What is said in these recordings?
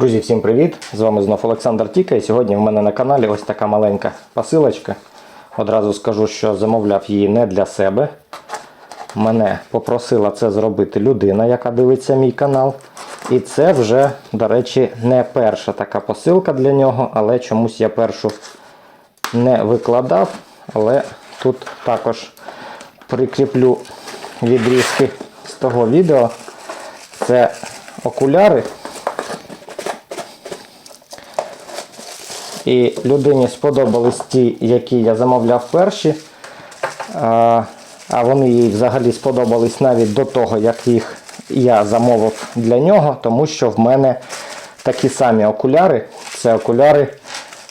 Друзі, всім привіт! З вами знов Олександр Тіка. І сьогодні в мене на каналі ось така маленька посилочка. Одразу скажу, що замовляв її не для себе. Мене попросила це зробити людина, яка дивиться мій канал. І це вже, до речі, не перша така посилка для нього, але чомусь я першу не викладав. Але тут також прикріплю відрізки з того відео. Це окуляри. І людині сподобались ті, які я замовляв перші. А, а вони їй взагалі сподобались навіть до того, як їх я замовив для нього, тому що в мене такі самі окуляри. Це окуляри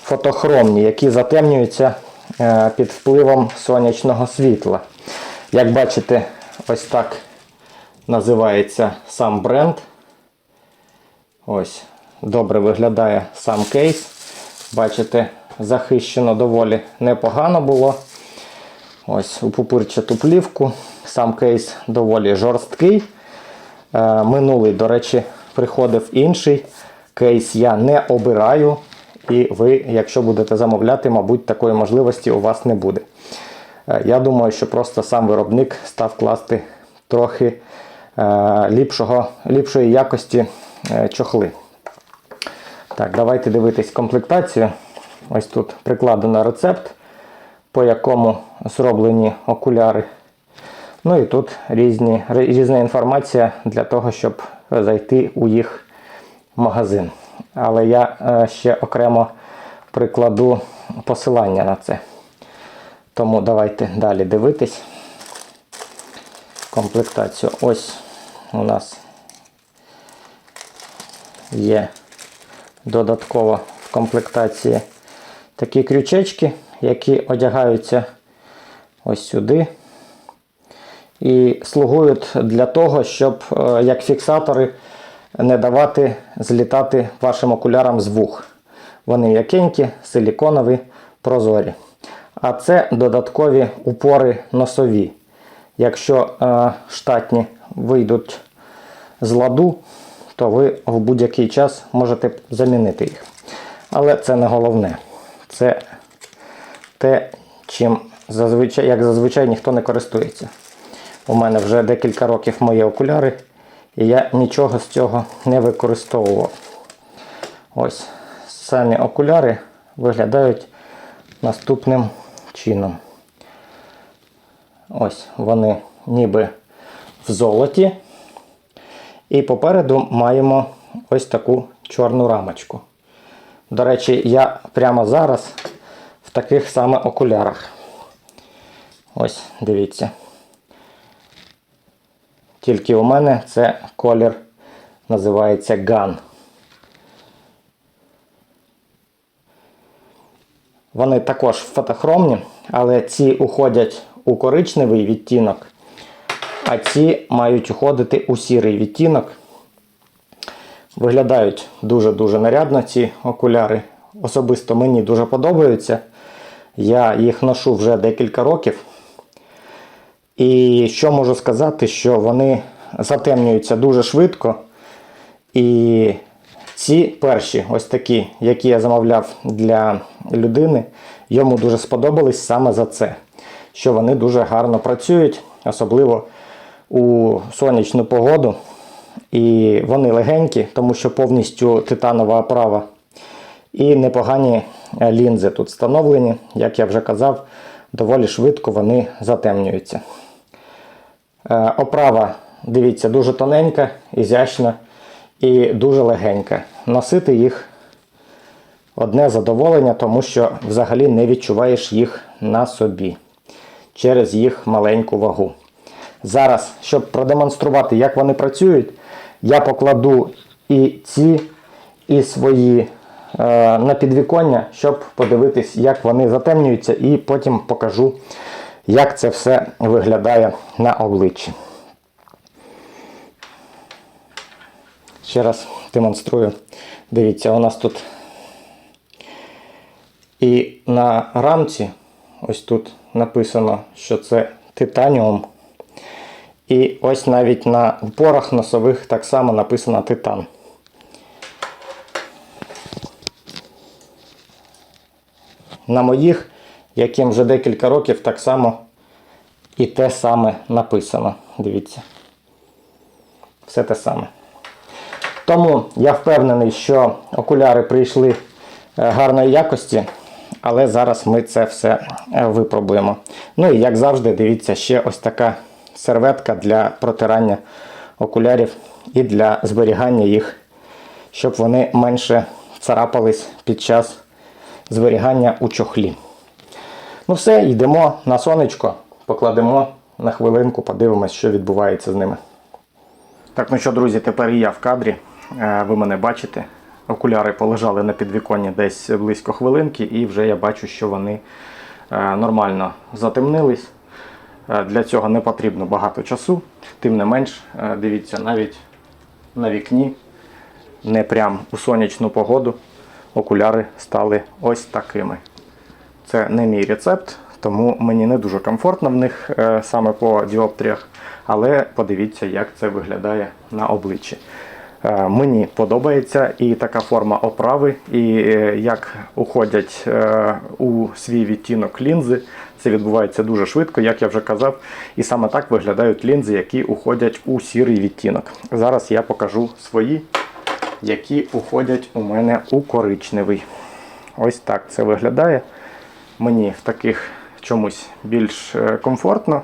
фотохромні, які затемнюються е, під впливом сонячного світла. Як бачите, ось так називається сам бренд. Ось, добре виглядає сам кейс. Бачите, захищено доволі непогано було. Ось у пупирчату плівку. Сам кейс доволі жорсткий. Е, минулий, до речі, приходив інший. Кейс я не обираю. І ви, якщо будете замовляти, мабуть, такої можливості у вас не буде. Е, я думаю, що просто сам виробник став класти трохи е, ліпшого, ліпшої якості чохли. Так, давайте дивитись комплектацію. Ось тут прикладено рецепт, по якому зроблені окуляри. Ну і тут різні, різна інформація для того, щоб зайти у їх магазин. Але я е, ще окремо прикладу посилання на це. Тому давайте далі дивитись комплектацію. Ось у нас є додатково в комплектації такі крючечки, які одягаються ось сюди. І слугують для того, щоб е, як фіксатори не давати злітати вашим окулярам з вух. Вони м'якенькі, силіконові, прозорі. А це додаткові упори носові. Якщо е, штатні вийдуть з ладу, то ви в будь-який час можете замінити їх. Але це не головне. Це те, чим зазвичай, як зазвичай ніхто не користується. У мене вже декілька років мої окуляри, і я нічого з цього не використовував. Ось самі окуляри виглядають наступним чином. Ось вони ніби в золоті. І попереду маємо ось таку чорну рамочку. До речі, я прямо зараз в таких саме окулярах. Ось, дивіться. Тільки у мене це колір називається GAN. Вони також фотохромні, але ці уходять у коричневий відтінок, а ці мають уходити у сірий відтінок. Виглядають дуже-дуже нарядно ці окуляри. Особисто мені дуже подобаються. Я їх ношу вже декілька років. І що можу сказати, що вони затемнюються дуже швидко. І ці перші, ось такі, які я замовляв для людини, йому дуже сподобались саме за це. Що вони дуже гарно працюють, особливо у сонячну погоду. І вони легенькі, тому що повністю титанова оправа. І непогані лінзи тут встановлені, як я вже казав, доволі швидко вони затемнюються. Е, Оправа, дивіться, дуже тоненька, ізящна і дуже легенька. Носити їх одне задоволення, тому що взагалі не відчуваєш їх на собі через їх маленьку вагу. Зараз, щоб продемонструвати, як вони працюють, я покладу і ці, і свої е, на підвіконня, щоб подивитись, як вони затемнюються, і потім покажу, як це все виглядає на обличчі. Ще раз демонструю. Дивіться, у нас тут і на рамці, ось тут написано, що це титаніум. І ось навіть на упорах носових так само написано титан. На моїх, яким вже декілька років, так само і те саме написано. Дивіться. Все те саме. Тому я впевнений, що окуляри прийшли е, гарної якості, але зараз ми це все е, випробуємо. Ну і як завжди, дивіться, ще ось така серветка для протирання окулярів і для зберігання їх, щоб вони менше царапались під час зберігання у чохлі. Ну все, йдемо на сонечко, покладемо на хвилинку, подивимось, що відбувається з ними. Так, ну що, друзі, тепер і я в кадрі. Е, Ви мене бачите. Окуляри полежали на підвіконні десь близько хвилинки, і вже я бачу, що вони е, нормально затемнились. Е, Для цього не потрібно багато часу. Тим не менш, е, дивіться, навіть на вікні, не прям у сонячну погоду, окуляри стали ось такими. Це не мій рецепт, тому мені не дуже комфортно в них е, саме по діоптріях. Але подивіться, як це виглядає на обличчі. Мені подобається і така форма оправи, і як уходять у свій відтінок лінзи. Це відбувається дуже швидко, як я вже казав. І саме так виглядають лінзи, які уходять у сірий відтінок. Зараз я покажу свої, які уходять у мене у коричневий. Ось так це виглядає. Мені в таких чомусь більш е, комфортно.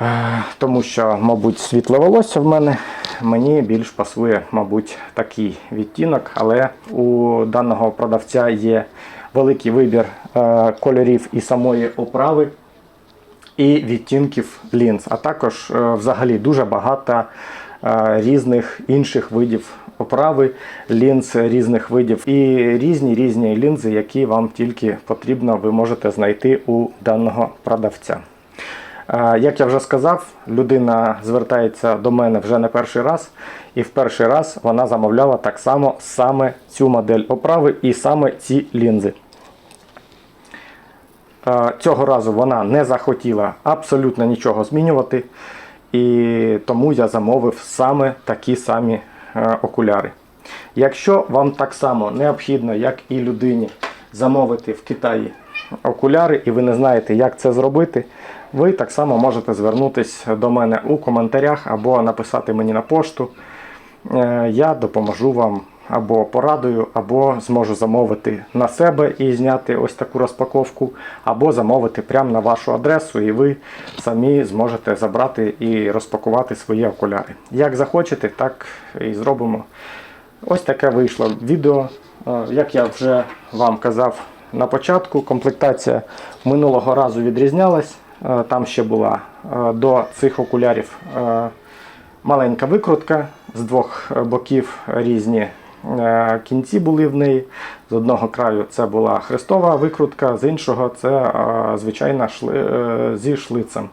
Е, Тому що, мабуть, світле волосся в мене мені більш пасує, мабуть, такий відтінок, але у даного продавця є великий вибір е, кольорів і самої оправи, і відтінків лінз, а також е, взагалі дуже багато е, різних інших видів оправи, лінз різних видів і різні різні лінзи, які вам тільки потрібно, ви можете знайти у даного продавця. Е, Як я вже сказав, людина звертається до мене вже не перший раз, і в перший раз вона замовляла так само саме цю модель оправи і саме ці лінзи. Е, Цього разу вона не захотіла абсолютно нічого змінювати, і тому я замовив саме такі самі е, окуляри. Якщо вам так само необхідно, як і людині, замовити в Китаї окуляри, і ви не знаєте, як це зробити, ви так само можете звернутися до мене у коментарях або написати мені на пошту. Е, Я допоможу вам або порадую, або зможу замовити на себе і зняти ось таку розпаковку, або замовити прямо на вашу адресу, і ви самі зможете забрати і розпакувати свої окуляри. Як захочете, так і зробимо. Ось таке вийшло відео. Е, Як я вже вам казав на початку, комплектація минулого разу відрізнялась. Е, Там ще була е, до цих окулярів е, маленька викрутка з двох боків різні кінці були в неї. З одного краю це була хрестова викрутка, з іншого це звичайна шли, зі шлицем.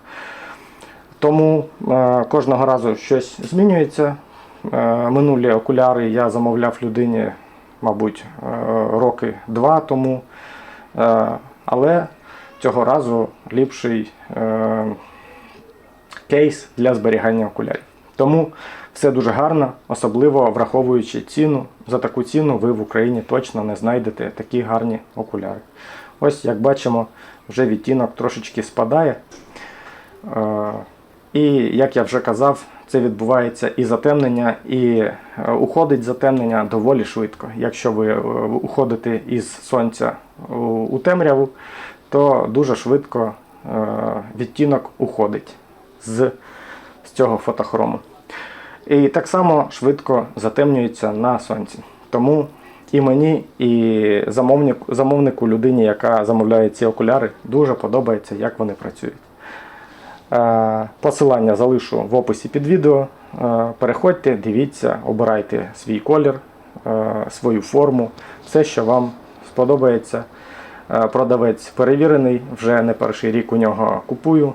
Тому кожного разу щось змінюється. Минулі окуляри я замовляв людині, мабуть, роки два тому. Але цього разу ліпший е, кейс для зберігання окулярів. Тому все дуже гарно, особливо враховуючи ціну. За таку ціну ви в Україні точно не знайдете такі гарні окуляри. Ось, як бачимо, вже відтінок трошечки спадає. Е, І як я вже казав, це відбувається і затемнення, і е, уходить затемнення доволі швидко. Якщо ви е, уходите із сонця у- у темряву, то дуже швидко е, відтінок уходить з, з цього фотохрому. І так само швидко затемнюється на сонці. Тому і мені, і замовнику, замовнику людині, яка замовляє ці окуляри, дуже подобається, як вони працюють. Е, Посилання залишу в описі під відео. Е, Переходьте, дивіться, обирайте свій колір, свою форму, все, що вам сподобається. Е, Продавець перевірений, вже не перший рік у нього купую,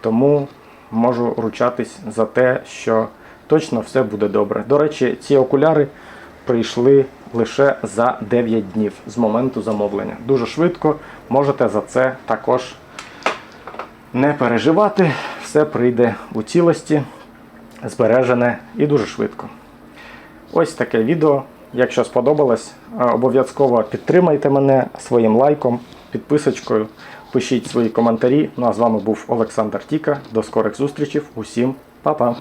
тому можу ручатись за те, що точно все буде добре. До речі, ці окуляри прийшли лише за 9 днів з моменту замовлення. Дуже швидко можете за це також не переживати, все прийде у цілості, збережене і дуже швидко. Ось таке відео. Якщо сподобалось, е, обов'язково підтримайте мене своїм лайком, підписочкою, пишіть свої коментарі. Ну а з вами був Олександр Тіка. До скорих зустрічей. Усім па-па!